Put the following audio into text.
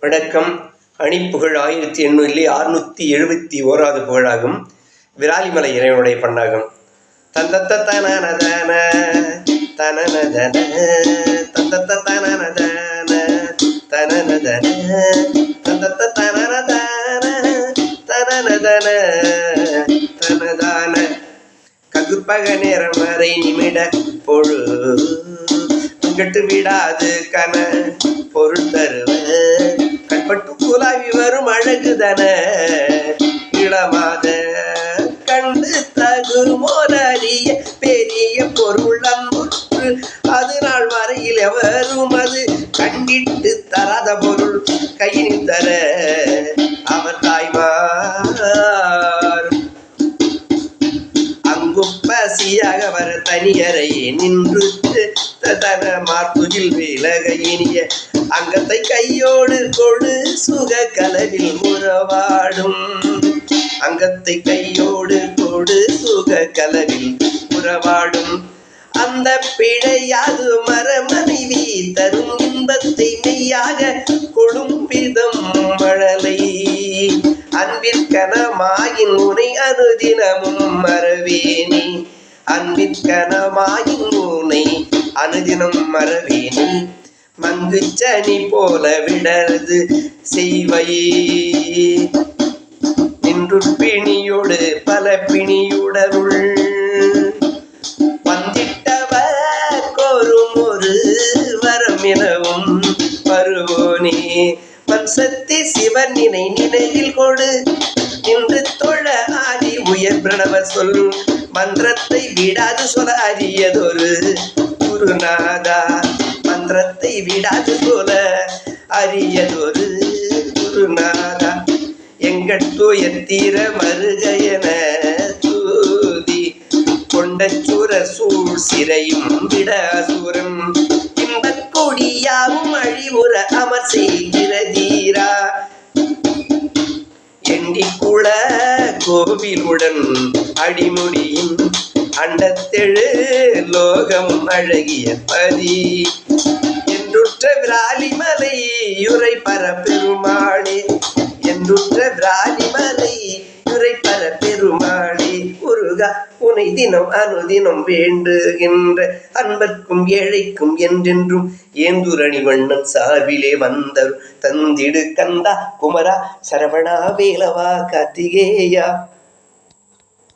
வணக்கம். அணிப்புகழ் ஆயிரத்தி எண்ணூறிலே அறுநூத்தி எழுபத்தி ஓராவது புகழாகும். விராலிமலை இறைவனுடைய பண்ணாகும். தந்தத்த தனனதன தனநதன தந்தத்த தனநதன தனநதன தந்தத்த தனநதன தனநதன தனதான ககுப்பக நேரம் வரை நிமிட பொழு கட்டு விடாது கன பொருள் தருவ தன இளமாத கண்டு தகுமோதறிய பெரிய பொருள் அன்புற்று அது நாள் வரையில் எவரும் அது கண்டிட்டு தராத பொருள் கையினில் தர அங்கும் வர தனியறை நின்று தன விலக இனிய அங்கத்தை கையோடு கொடு சுக கலவில் உறவாடும். அங்கத்தை கையோடு கொடு சுக கலவில் உறவாடும். அந்த பிழையாது மரமனைவி தரும் இன்பத்தை மெய்யாக கொழும்பிதம் மழலை. அன்பிற்கனமாயின் உனை அனுதினமும் மறவேனே. அன்பிற்கனமாயின் உனை அனுதினம் மறவேனி மங்குச்சனி போல விடது செய்வை நின்று பிணியோடு பல பிணியுடருள் வந்திட்டவர் கோரும் ஒரு வரம் எனவும் வருவோனே. மன்சத்தி சிவனினை நினைவில் கொடு. நின்று தொழ ஆதி உயர் பிரணவ சொல். மன்றத்தை விடாது சொல அரியதொரு குருநாதா. மன்றத்தை விடாது சொல அரியதொரு குருநாதா. எங்கள் தூயர் தீர மருக தூதி. கொண்ட சூர சூழ் சிறையும் விட அசுரன் இன்பக் கொடியாவும் அழிவுற அமர் செய்கிற எண்டிக்குள கோவிலுடன் அடிமுடியும் அண்டத்தெழு லோகம் அழகிய பதி. என்றுற்ற விராலிமலை யுரை பரப்பெருமாளே என்றுற்ற விராலி முருகா உனை தினம் அனுதினம் வேண்டுகின்ற அன்பர்க்கும் ஏழைக்கும் என்றென்றும் ஏந்துரணி வண்ணன் சார்பிலே வந்தரு தந்திடு கந்தா குமரா சரவணா வேலவா கார்த்திகேயா.